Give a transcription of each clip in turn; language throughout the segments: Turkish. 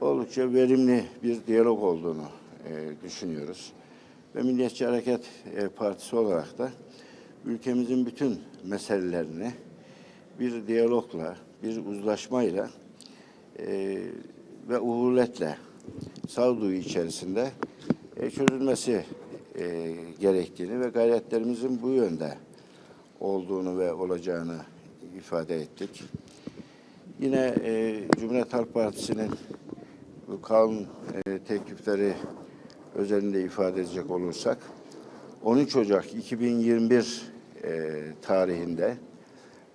oldukça verimli bir diyalog olduğunu e, düşünüyoruz. Ve Milliyetçi Hareket e, Partisi olarak da ülkemizin bütün meselelerini bir diyalogla, bir uzlaşmayla e, ve uhuletle sağduyu içerisinde e, çözülmesi e, gerektiğini ve gayretlerimizin bu yönde olduğunu ve olacağını ifade ettik. Yine e, Cumhuriyet Halk Partisi'nin kanun e, teklifleri özelinde ifade edecek olursak 13 Ocak 2021 e, tarihinde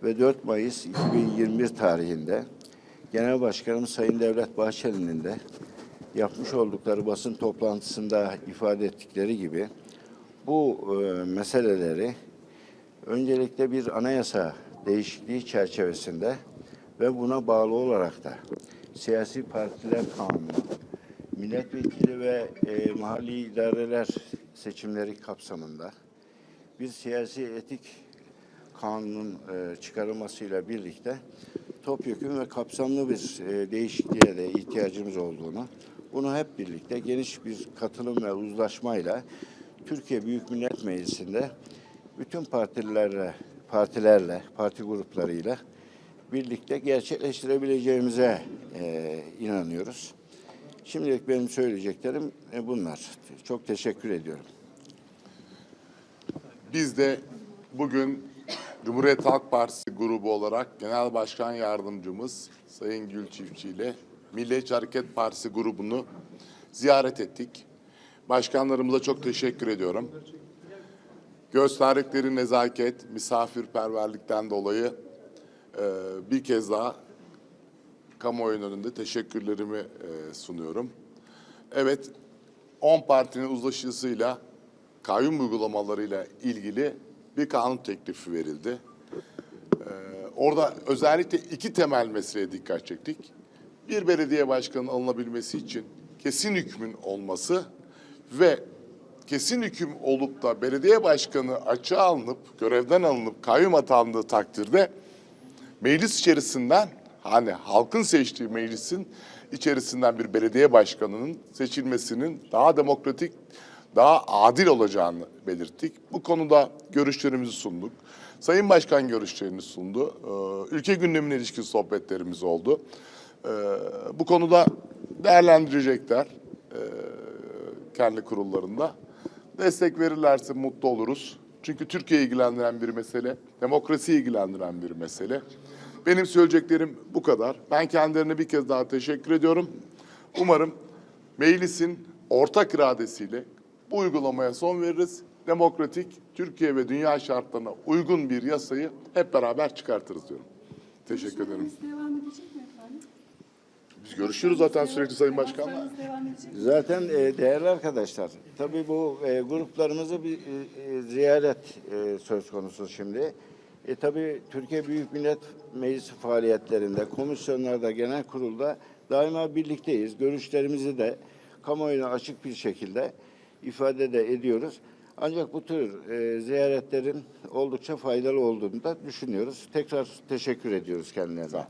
ve 4 Mayıs 2021 tarihinde Genel Başkanımız Sayın Devlet Bahçeli'nin de yapmış oldukları basın toplantısında ifade ettikleri gibi bu e, meseleleri öncelikle bir anayasa değişikliği çerçevesinde ve buna bağlı olarak da siyasi partiler kanunu, milletvekili ve e, mahalli idareler seçimleri kapsamında bir siyasi etik kanunun e, çıkarılmasıyla birlikte topyekun ve kapsamlı bir e, değişikliğe de ihtiyacımız olduğunu, bunu hep birlikte geniş bir katılım ve uzlaşmayla Türkiye Büyük Millet Meclisi'nde bütün partilerle, partilerle, parti gruplarıyla birlikte gerçekleştirebileceğimize e, inanıyoruz. Şimdilik benim söyleyeceklerim e, bunlar. Çok teşekkür ediyorum. Biz de bugün Cumhuriyet Halk Partisi grubu olarak Genel Başkan Yardımcımız Sayın Gül Çiftçi ile Milliyetçi Hareket Partisi grubunu ziyaret ettik. Başkanlarımıza çok teşekkür ediyorum. Gösterdikleri nezaket, misafirperverlikten dolayı bir kez daha kamuoyunun önünde teşekkürlerimi e, sunuyorum. Evet, 10 partinin uzlaşısıyla kayyum uygulamalarıyla ilgili bir kanun teklifi verildi. Ee, orada özellikle iki temel meseleye dikkat çektik. Bir belediye başkanının alınabilmesi için kesin hükmün olması ve kesin hüküm olup da belediye başkanı açığa alınıp, görevden alınıp kayyum atandığı takdirde meclis içerisinden hani halkın seçtiği meclisin içerisinden bir belediye başkanının seçilmesinin daha demokratik, daha adil olacağını belirttik. Bu konuda görüşlerimizi sunduk. Sayın Başkan görüşlerini sundu. Ee, Ülke gündemine ilişkin sohbetlerimiz oldu. Ee, Bu konuda değerlendirecekler ee, kendi kurullarında. Destek verirlerse mutlu oluruz. Çünkü Türkiye'yi ilgilendiren bir mesele, demokrasiyi ilgilendiren bir mesele. Benim söyleyeceklerim bu kadar. Ben kendilerine bir kez daha teşekkür ediyorum. Umarım meclisin ortak iradesiyle bu uygulamaya son veririz. Demokratik, Türkiye ve dünya şartlarına uygun bir yasayı hep beraber çıkartırız diyorum. Teşekkür ederim. Görüşüyoruz zaten sürekli Sayın Başkan'la. Zaten e, değerli arkadaşlar, tabii bu e, gruplarımızı bir e, e, ziyaret e, söz konusu şimdi. E, tabii Türkiye Büyük Millet Meclisi faaliyetlerinde, komisyonlarda, genel kurulda daima birlikteyiz. Görüşlerimizi de kamuoyuna açık bir şekilde ifade de ediyoruz. Ancak bu tür e, ziyaretlerin oldukça faydalı olduğunu da düşünüyoruz. Tekrar teşekkür ediyoruz kendilerine.